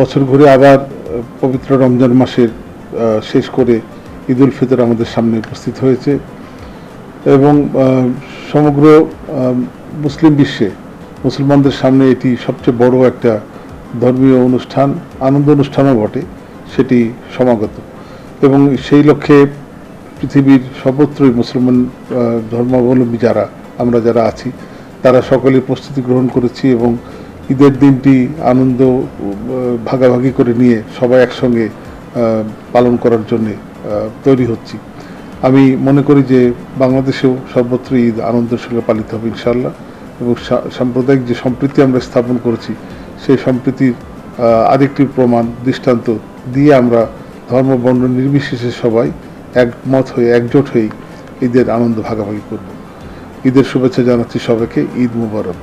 বছর ঘুরে আবার পবিত্র রমজান মাসের শেষ করে ঈদ উল ফিতর আমাদের সামনে উপস্থিত হয়েছে এবং সমগ্র মুসলিম বিশ্বে, মুসলমানদের সামনে এটি সবচেয়ে বড় একটা ধর্মীয় অনুষ্ঠান, আনন্দ অনুষ্ঠানও বটে, সেটি সমাগত এবং সেই লক্ষ্যে পৃথিবীর সর্বত্রই মুসলমান ধর্মাবলম্বী যারা, আমরা যারা আছি, তারা সকলে প্রস্তুতি গ্রহণ করেছি এবং ঈদের দিনটি আনন্দ ভাগাভাগি করে নিয়ে সবাই একসঙ্গে পালন করার জন্যে তৈরি হচ্ছি। আমি মনে করি যে বাংলাদেশেও সর্বত্র ঈদ আনন্দের সঙ্গে পালিত হবে ইনশাল্লাহ এবং সাম্প্রদায়িক যে সম্প্রীতি আমরা স্থাপন করেছি, সেই সম্প্রীতির আরেকটি প্রমাণ, দৃষ্টান্ত দিয়ে আমরা ধর্ম বর্ণ নির্বিশেষে সবাই একমত হয়ে, একজোট হয়ে ঈদের আনন্দ ভাগাভাগি করব। ঈদের শুভেচ্ছা জানাচ্ছি সবাইকে, ঈদ মুবারক।